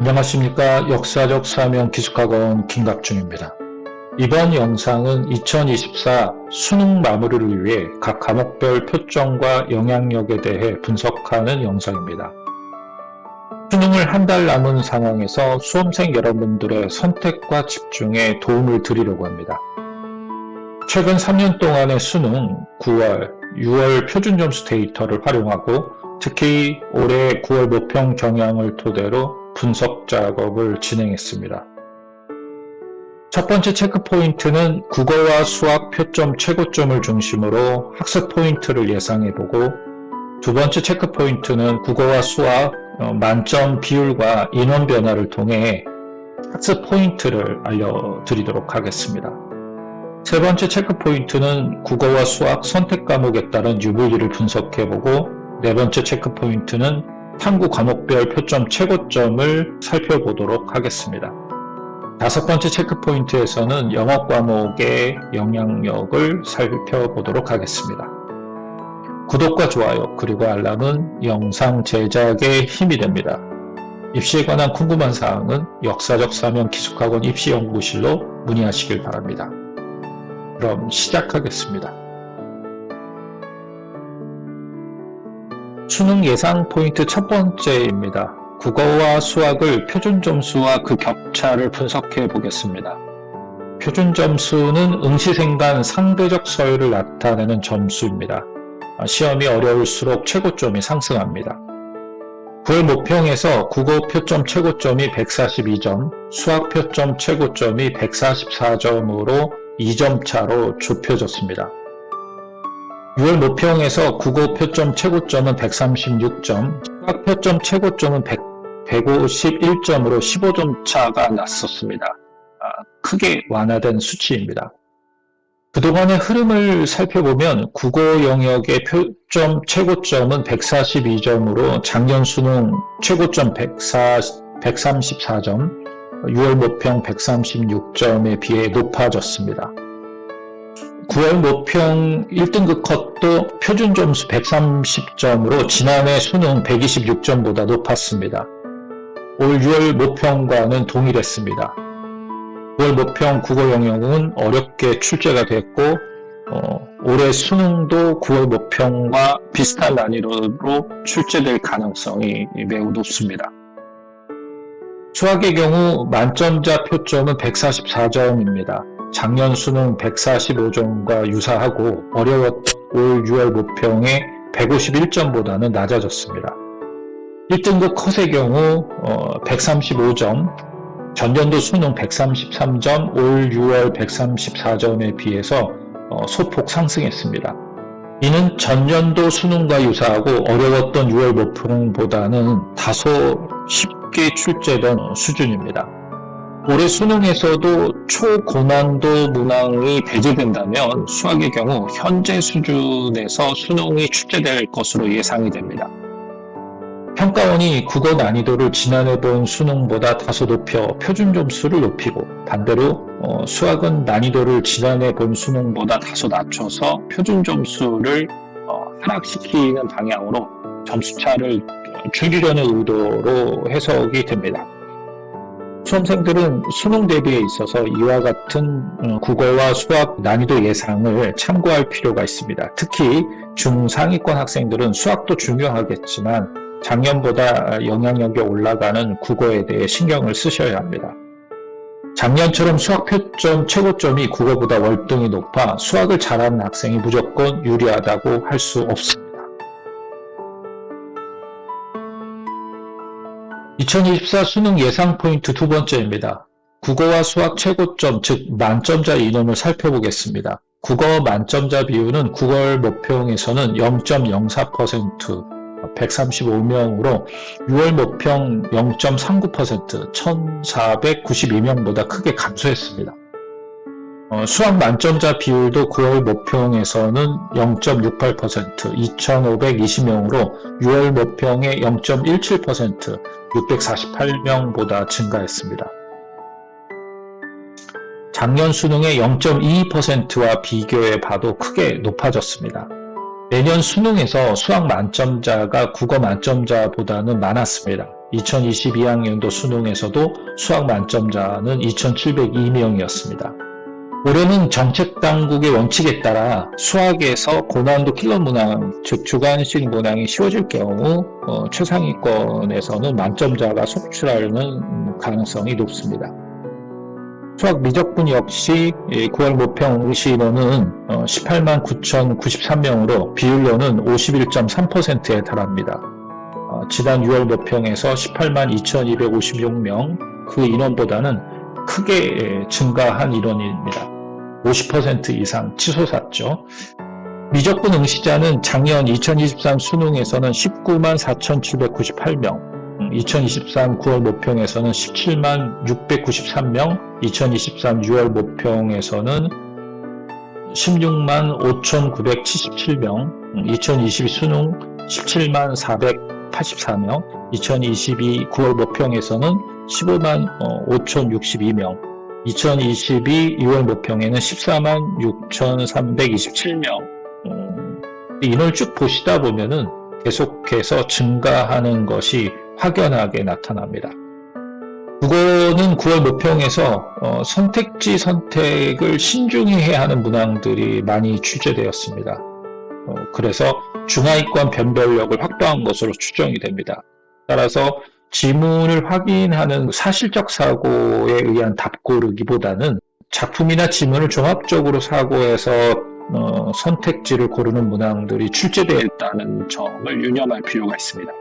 안녕하십니까 역사적 사명 기숙학원 김갑준입니다. 이번 영상은 2024 수능 마무리를 위해 각 과목별 표점과 영향력에 대해 분석하는 영상입니다. 수능을 한 달 남은 상황에서 수험생 여러분들의 선택과 집중에 도움을 드리려고 합니다. 최근 3년 동안의 수능 9월, 6월 표준 점수 데이터를 활용하고 특히 올해 9월 모평 경향을 토대로 분석 작업을 진행했습니다. 첫 번째 체크 포인트는 국어와 수학 표점 최고점을 중심으로 학습 포인트를 예상해보고 두 번째 체크 포인트는 국어와 수학 어, 만점 비율과 인원 변화를 통해 학습 포인트를 알려드리도록 하겠습니다. 세 번째 체크 포인트는 국어와 수학 선택 과목에 따른 유불리를 분석해보고 네 번째 체크 포인트는 탐구 과목별 표점 최고점을 살펴보도록 하겠습니다. 다섯 번째 체크 포인트에서는 영어 과목의 영향력을 살펴보도록 하겠습니다. 구독과 좋아요 그리고 알람은 영상 제작에 힘이 됩니다. 입시에 관한 궁금한 사항은 역사적 사명 기숙학원 입시연구실로 문의하시길 바랍니다. 그럼 시작하겠습니다. 수능 예상 포인트 첫 번째입니다. 국어와 수학을 표준 점수와 그 격차를 분석해 보겠습니다. 표준 점수는 응시생간 상대적 서열을 나타내는 점수입니다. 시험이 어려울수록 최고점이 상승합니다. 9월 모평에서 국어 표점 최고점이 142점, 수학 표점 최고점이 144점으로 2점 차로 좁혀졌습니다. 6월 모평에서 국어 표점 최고점은 136점, 수학 표점 최고점은 100, 151점으로 15점 차가 났었습니다. 아, 크게 완화된 수치입니다. 그동안의 흐름을 살펴보면 국어 영역의 표점 최고점은 142점으로 작년 수능 최고점 140, 134점, 6월 모평 136점에 비해 높아졌습니다. 9월 모평 1등급 컷도 표준 점수 130점으로 지난해 수능 126점보다 높았습니다. 올 6월 모평과는 동일했습니다. 9월 모평 국어 영역은 어렵게 출제가 됐고 어, 올해 수능도 9월 모평과 비슷한 난이도로 출제될 가능성이 매우 높습니다. 수학의 경우 만점자 표점은 144점입니다. 작년 수능 145점과 유사하고 어려웠던 올 6월 모평의 151점보다는 낮아졌습니다. 1등급 컷의 경우 135점, 전년도 수능 133점, 올 6월 134점에 비해서 어, 소폭 상승했습니다. 이는 전년도 수능과 유사하고 어려웠던 6월 모평보다는 다소 쉽게 출제된 수준입니다. 올해 수능에서도 초고난도 문항이 배제된다면 수학의 경우 현재 수준에서 수능이 출제될 것으로 예상이 됩니다. 평가원이 국어 난이도를 지난해 본 수능보다 다소 높여 표준 점수를 높이고 반대로 어, 수학은 난이도를 지난해 본 수능보다 다소 낮춰서 표준 점수를 어, 하락시키는 방향으로 점수차를 줄이려는 의도로 해석이 됩니다. 수험생들은 수능 대비에 있어서 이와 같은 어, 국어와 수학 난이도 예상을 참고할 필요가 있습니다. 특히 중상위권 학생들은 수학도 중요하겠지만 작년보다 영향력이 올라가는 국어에 대해 신경을 쓰셔야 합니다. 작년처럼 수학 표점 최고점이 국어보다 월등히 높아 수학을 잘하는 학생이 무조건 유리하다고 할 수 없습니다. 2024 수능 예상 포인트 두 번째입니다. 국어와 수학 최고점, 즉 만점자 인원을 살펴보겠습니다. 국어 만점자 비율은 9월 모평에서는 0.04%, 135명으로 6월 모평 0.39% 1492명보다 크게 감소했습니다. 어, 수학 만점자 비율도 9월 모평에서는 0.68% 2520명으로 6월 모평의 0.17% 648명보다 증가했습니다. 작년 수능의 0.22%와 비교해 봐도 크게 높아졌습니다. 내년 수능에서 수학 만점자가 국어 만점자보다는 많았습니다. 2022학년도 수능에서도 수학 만점자는 2,702명이었습니다. 올해는 정책 당국의 원칙에 따라 수학에서 고난도 킬러 문항, 즉 주관식 문항이 쉬워질 경우 어, 최상위권에서는 만점자가 속출하는 가능성이 높습니다. 수학 미적분 역시 9월 모평 응시 인원은 18만 9,093명으로 비율로는 51.3%에 달합니다. 어, 지난 6월 모평에서 18만 2,256명 그 인원보다는 크게 증가한 인원입니다. 50% 이상 치솟았죠. 미적분 응시자는 작년 2023 수능에서는 19만 4,798명, 2023 9월 모평에서는 17만 693명, 2023 6월 모평에서는 16만 5,977명, 2022 수능 17만 484명, 2022 9월 모평에서는 15만 5,062명, 2022 2월 모평에는 14만 6,327명. 음, 인원을 쭉 보시다 보면은 계속해서 증가하는 것이 확연하게 나타납니다. 국어는 9월 모평에서 어, 선택지 선택을 신중히 해야 하는 문항들이 많이 출제되었습니다. 어, 그래서 중하위권 변별력을 확보한 것으로 추정이 됩니다. 따라서 지문을 확인하는 사실적 사고에 의한 답 고르기보다는 작품이나 지문을 종합적으로 사고해서 어, 선택지를 고르는 문항들이 출제되어 있다는 점을 유념할 필요가 있습니다.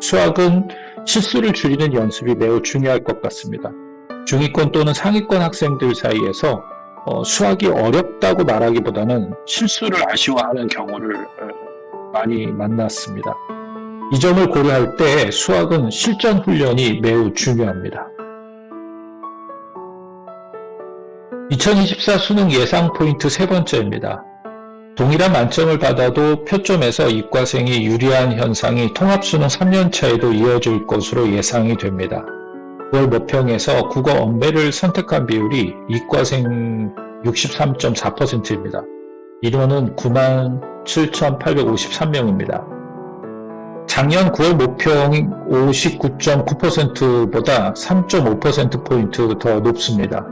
수학은 실수를 줄이는 연습이 매우 중요할 것 같습니다. 중위권 또는 상위권 학생들 사이에서 어, 수학이 어렵다고 말하기보다는 실수를 아쉬워하는 경우를 어, 많이 만났습니다. 이 점을 고려할 때 수학은 실전 훈련이 매우 중요합니다. 2024 수능 예상 포인트 세 번째입니다. 동일한 만점을 받아도 표점에서 이과생이 유리한 현상이 통합수능 3년차에도 이어질 것으로 예상이 됩니다. 9월 모평에서 국어 언배를 선택한 비율이 이과생 63.4%입니다. 인원은 97,853명입니다. 작년 9월 모평 59.9%보다 3.5%포인트 더 높습니다.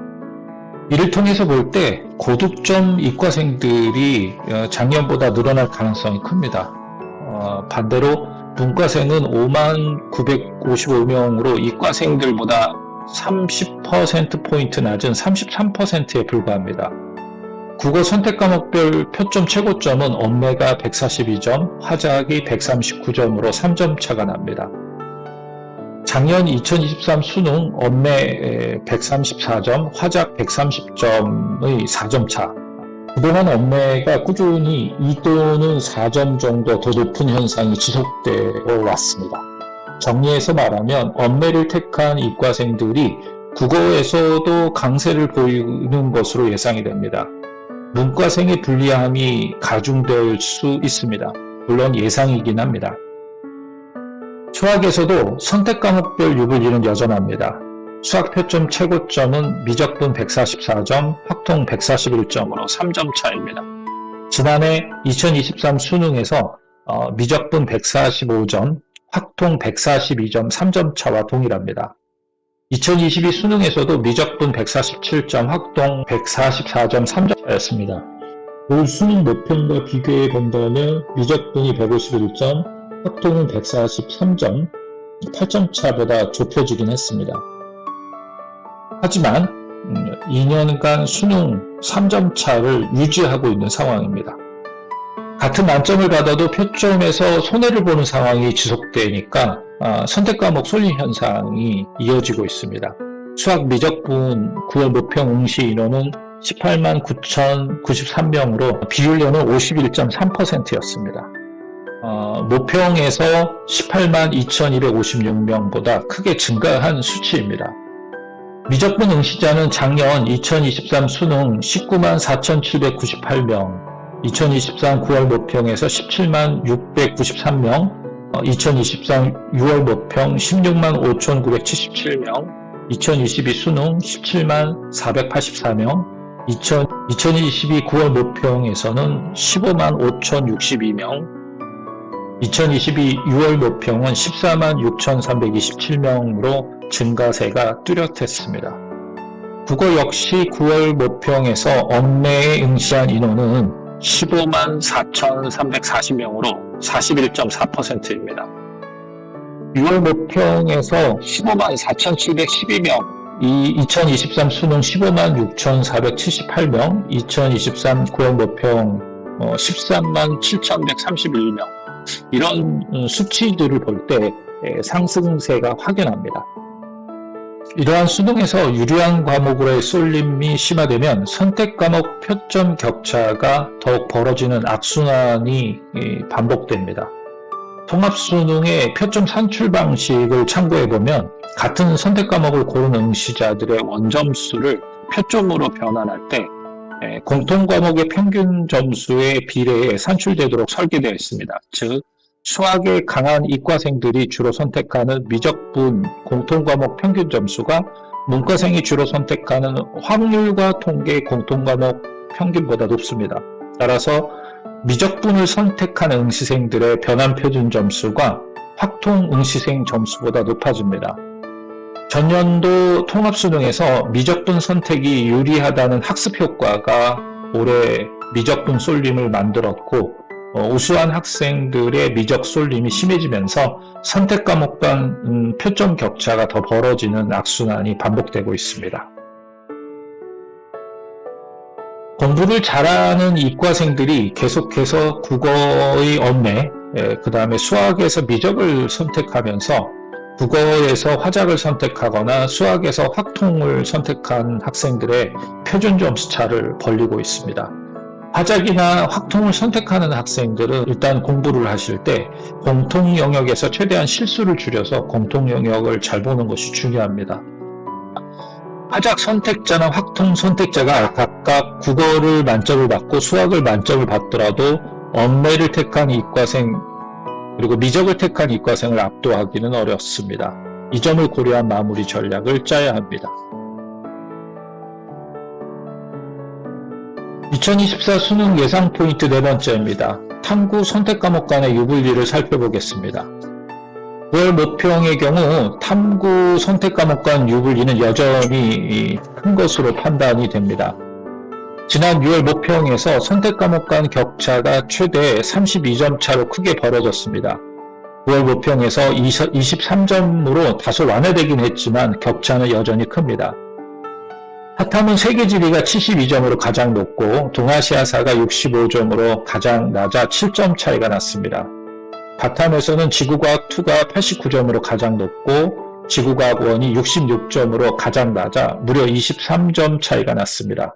이를 통해서 볼 때 고득점 이과생들이 어, 작년보다 늘어날 가능성이 큽니다. 어, 반대로 문과생은 5만 955명으로 이과생들보다 30%포인트 낮은 33%에 불과합니다. 국어 선택 과목별 표점 최고점은 엄매가 142점, 화작이 139점으로 3점 차가 납니다. 작년 2023 수능 엄매 134점, 화작 130점의 4점 차. 그동안 엄매가 꾸준히 2 또는 4점 정도 더 높은 현상이 지속되어 왔습니다. 정리해서 말하면 엄매를 택한 이과생들이 국어에서도 강세를 보이는 것으로 예상이 됩니다. 문과생의 불리함이 가중될 수 있습니다. 물론 예상이긴 합니다. 수학에서도 선택 과목별 유불리는 여전합니다. 수학 표점 최고점은 미적분 144점, 확통 141점으로 3점 차입니다. 지난해 2023 수능에서 어, 미적분 145점, 확통 142점 3점 차와 동일합니다. 2022 수능에서도 미적분 147점, 확동 144점 3점 차였습니다. 올 수능 모평과 비교해 본다면 미적분이 151점, 확통은 143점, 8점 차보다 좁혀지긴 했습니다. 하지만 2년간 음, 수능 3점 차를 유지하고 있는 상황입니다. 같은 만점을 받아도 표점에서 손해를 보는 상황이 지속되니까 아, 선택 과목 쏠림 현상이 이어지고 있습니다. 수학 미적분 9월 모평 응시 인원은 18만 9,093명으로 비율로는 51.3%였습니다. 어, 모평에서 18만 2,256명보다 크게 증가한 수치입니다. 미적분 응시자는 작년 2023 수능 19만 4,798명, 2023 9월 모평에서 17만 693명, 2023 6월 모평 16만 5,977명, 2022 수능 17만 484명, 2022 9월 모평에서는 15만 5,062명, 2022 6월 모평은 14만 6,327명으로 증가세가 뚜렷했습니다. 국어 역시 9월 모평에서 엄매에 응시한 인원은 15만 4,340명으로 41.4%입니다. 6월 모평에서 15만 4,712명, 이 2023 수능 15만 6,478명, 2023 9월 모평 어, 13만 7,131명 이런 음, 수치들을 볼 때 상승세가 확연합니다. 이러한 수능에서 유리한 과목으로의 쏠림이 심화되면 선택 과목 표점 격차가 더욱 벌어지는 악순환이 이, 반복됩니다. 통합수능의 표점 산출 방식을 참고해보면 같은 선택 과목을 고른 응시자들의 원점수를 표점으로 변환할 때 에, 공통 과목의 평균 점수에 비례해 산출되도록 설계되어 있습니다. 즉, 수학에 강한 이과생들이 주로 선택하는 미적분 공통 과목 평균 점수가 문과생이 주로 선택하는 확률과 통계 공통 과목 평균보다 높습니다. 따라서 미적분을 선택한 응시생들의 변환 표준 점수가 확통 응시생 점수보다 높아집니다. 전년도 통합수능에서 미적분 선택이 유리하다는 학습 효과가 올해 미적분 쏠림을 만들었고 어, 우수한 학생들의 미적 쏠림이 심해지면서 선택 과목 간 음, 표점 격차가 더 벌어지는 악순환이 반복되고 있습니다. 공부를 잘하는 이과생들이 계속해서 국어의 언매, 그 다음에 수학에서 미적을 선택하면서 국어에서 화작을 선택하거나 수학에서 확통을 선택한 학생들의 표준 점수 차를 벌리고 있습니다. 화작이나 확통을 선택하는 학생들은 일단 공부를 하실 때 공통 영역에서 최대한 실수를 줄여서 공통 영역을 잘 보는 것이 중요합니다. 화작 선택자나 확통 선택자가 각각 국어를 만점을 받고 수학을 만점을 받더라도 언매를 택한 이과생 그리고 미적을 택한 이과생을 압도하기는 어렵습니다. 이 점을 고려한 마무리 전략을 짜야 합니다. 2024 수능 예상 포인트 네 번째입니다. 탐구 선택 과목 간의 유불리를 살펴보겠습니다. 9월 모평의 경우 탐구 선택 과목 간 유불리는 여전히 큰 것으로 판단이 됩니다. 지난 6월 모평에서 선택 과목 간 격차가 최대 32점 차로 크게 벌어졌습니다. 9월 모평에서 23점으로 다소 완화되긴 했지만 격차는 여전히 큽니다. 하탐은 세계 지리가 72점으로 가장 높고 동아시아사가 65점으로 가장 낮아 7점 차이가 났습니다. 바탐에서는 지구과학 2가 89점으로 가장 높고 지구과학 1이 66점으로 가장 낮아 무려 23점 차이가 났습니다.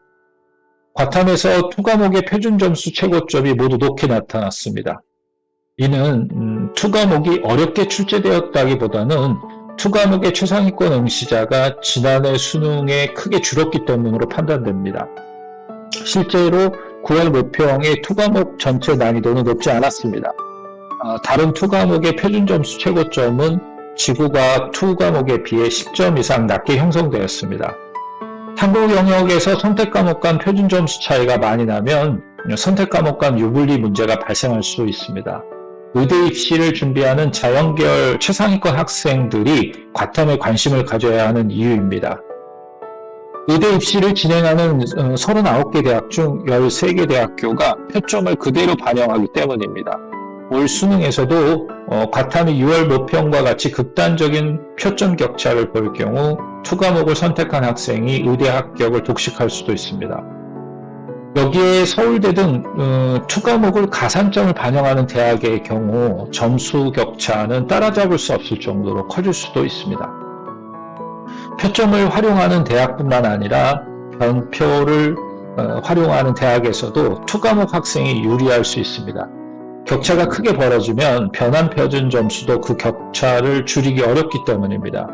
과탐에서 투 과목의 표준 점수 최고점이 모두 높게 나타났습니다. 이는 음, 투 과목이 어렵게 출제되었다기보다는 투과목의 최상위권 응시자가 지난해 수능에 크게 줄었기 때문으로 판단됩니다. 실제로 9월 모평의 투과목 전체 난이도는 높지 않았습니다. 아, 다른 투과목의 표준 점수 최고점은 지구과학 투과목에 비해 10점 이상 낮게 형성되었습니다. 탐구 영역에서 선택 과목 간 표준 점수 차이가 많이 나면 선택 과목 간 유불리 문제가 발생할 수 있습니다. 의대 입시를 준비하는 자연계열 최상위권 학생들이 과탐에 관심을 가져야 하는 이유입니다. 의대 입시를 진행하는 39개 대학 중 13개 대학교가 표점을 그대로 반영하기 때문입니다. 올 수능에서도 어, 과탐이 6월 모평과 같이 극단적인 표점 격차를 볼 경우 투과목을 선택한 학생이 의대 합격을 독식할 수도 있습니다. 여기에 서울대 등 어, 투과목을 가산점을 반영하는 대학의 경우 점수 격차는 따라잡을 수 없을 정도로 커질 수도 있습니다. 표점을 활용하는 대학뿐만 아니라 변표를 어, 활용하는 대학에서도 투과목 학생이 유리할 수 있습니다. 격차가 크게 벌어지면 변환 표준 점수도 그 격차를 줄이기 어렵기 때문입니다.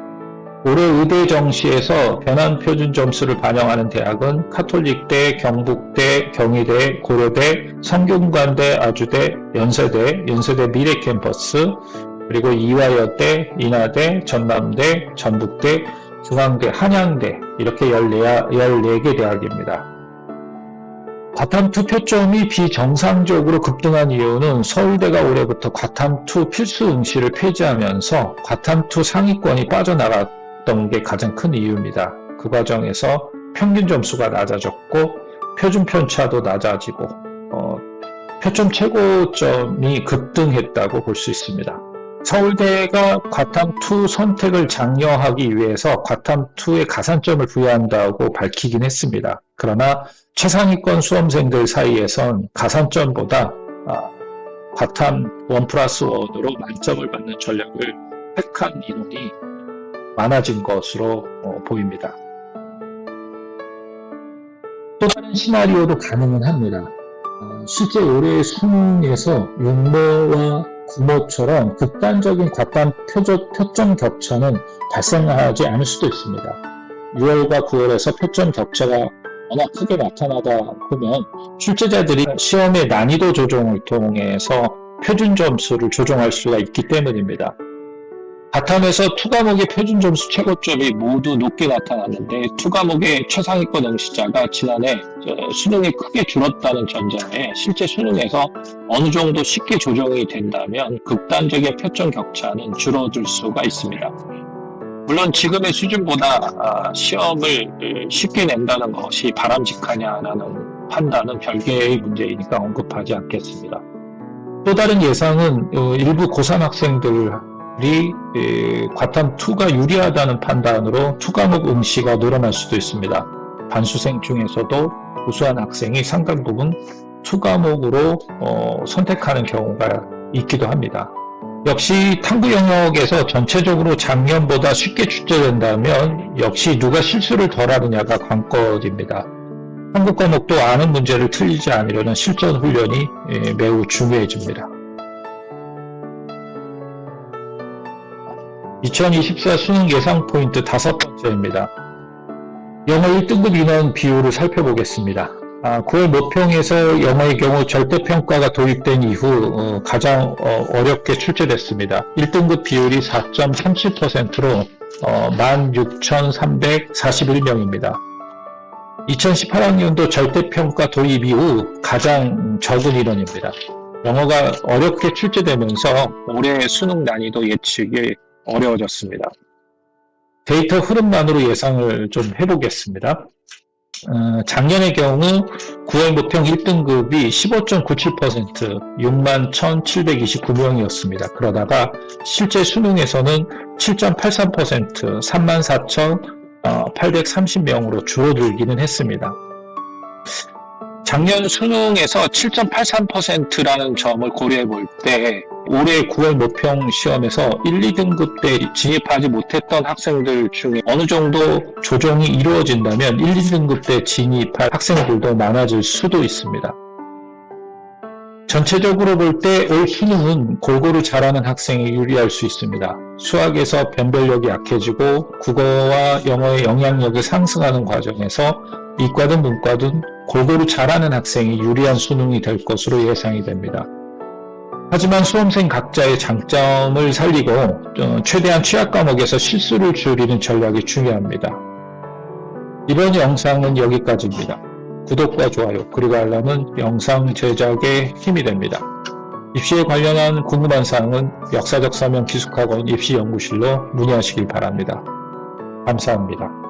올해 의대 정시에서 변환 표준 점수를 반영하는 대학은 카톨릭대, 경북대, 경희대, 고려대, 성균관대, 아주대, 연세대, 연세대 미래 캠퍼스, 그리고 이화여대, 인하대, 전남대, 전북대, 중앙대, 한양대 이렇게 14, 14개 대학입니다. 과탐2 표점이 비정상적으로 급등한 이유는 서울대가 올해부터 과탐2 필수 응시를 폐지하면서 과탐2 상위권이 빠져나갔 던 게 가장 큰 이유입니다. 그 과정에서 평균 점수가 낮아졌고 표준 편차도 낮아지고 어, 표점 최고점이 급등했다고 볼 수 있습니다. 서울대가 과탐2 선택을 장려하기 위해서 과탐2에 가산점을 부여한다고 밝히긴 했습니다. 그러나 최상위권 수험생들 사이에선 가산점보다 아, 과탐 1 플러스 1으로 만점을 받는 전략을 택한 인원이 많아진 것으로 어, 보입니다. 또 다른 시나리오도 가능은 합니다. 어, 실제 올해 수능에서 육모와 구모처럼 극단적인 표적, 표점 격차는 발생하지 않을 수도 있습니다. 6월과 9월에서 표점 격차가 워낙 크게 나타나다 보면 출제자들이 시험의 난이도 조정을 통해서 표준 점수를 조정할 수가 있기 때문입니다. 바탕에서 투 과목의 표준 점수 최고점이 모두 높게 나타났는데 투 과목의 최상위권 응시자가 지난해 어, 수능이 크게 줄었다는 전제하에 실제 수능에서 어느 정도 쉽게 조정이 된다면 극단적인 표점 격차는 줄어들 수가 있습니다. 물론 지금의 수준보다 아, 시험을 쉽게 낸다는 것이 바람직하냐라는 판단은 별개의 문제이니까 언급하지 않겠습니다. 또 다른 예상은 어, 일부 고3 학생들이 과탐2가 유리하다는 판단으로 투 과목 응시가 늘어날 수도 있습니다. 반수생 중에서도 우수한 학생이 상당 부분 투 과목으로 어, 선택하는 경우가 있기도 합니다. 역시 탐구 영역에서 전체적으로 작년보다 쉽게 출제된다면 역시 누가 실수를 덜 하느냐가 관건입니다. 한국 과목도 아는 문제를 틀리지 않으려는 실전 훈련이 예, 매우 중요해집니다. 2024 수능 예상 포인트 다섯 번째입니다. 영어 1등급 인원 비율을 살펴보겠습니다. 아, 9월 모평에서 영어의 경우 절대평가가 도입된 이후 어, 가장 어, 렵게 출제됐습니다. 1등급 비율이 4.37%로 어, 16,341명입니다. 2018학년도 절대평가 도입 이후 가장 적은 인원입니다. 영어가 어렵게 출제되면서 올해 수능 난이도 예측이 어려워졌습니다. 데이터 흐름만으로 예상을 좀 해보겠습니다. 어, 작년의 경우 9월 모평 1등급이 15.97% 6만 1,729명이었습니다. 그러다가 실제 수능에서는 7.83% 3만 4,830명으로 줄어들기는 했습니다. 작년 수능에서 7.83%라는 점을 고려해 볼 때 올해 9월 모평 시험에서 1, 2등급 때 진입하지 못했던 학생들 중에 어느 정도 조정이 이루어진다면 1, 2등급 때 진입할 학생들도 많아질 수도 있습니다. 전체적으로 볼 때 올 수능은 골고루 잘하는 학생이 유리할 수 있습니다. 수학에서 변별력이 약해지고 국어와 영어의 영향력이 상승하는 과정에서 이과든 문과든 골고루 잘하는 학생이 유리한 수능이 될 것으로 예상이 됩니다. 하지만 수험생 각자의 장점을 살리고 어, 최대한 취약 과목에서 실수를 줄이는 전략이 중요합니다. 이번 영상은 여기까지입니다. 구독과 좋아요 그리고 알람은 영상 제작에 힘이 됩니다. 입시에 관련한 궁금한 사항은 역사적 서명 기숙학원 입시연구실로 문의하시길 바랍니다. 감사합니다.